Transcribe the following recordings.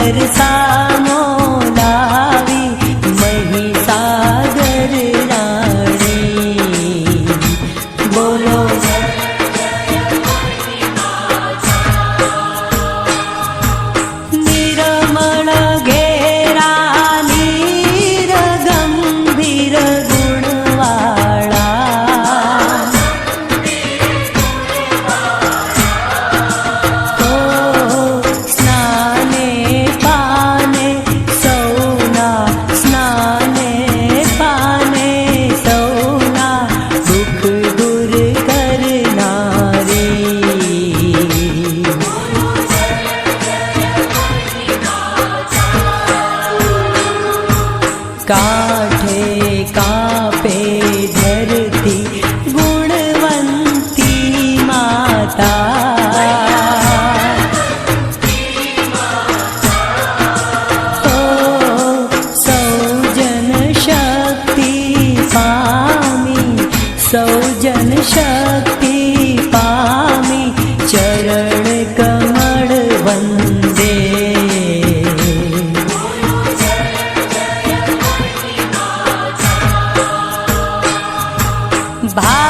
बरसा ভাই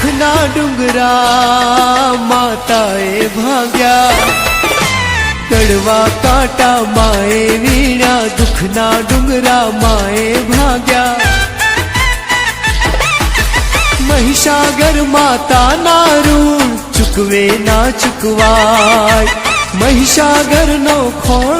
આ દુઃખના ડુંગરા માતાએ ભાગ્યા. કડવા કાંટા માએ વીણા દુઃખના ડુંગરા માએ ભાગ્યા. મહિષાગર માતાના ઋણ ચૂકવે ના ચૂકવાય. મહિષાગરનો ખોળો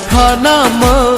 পায়খানা মা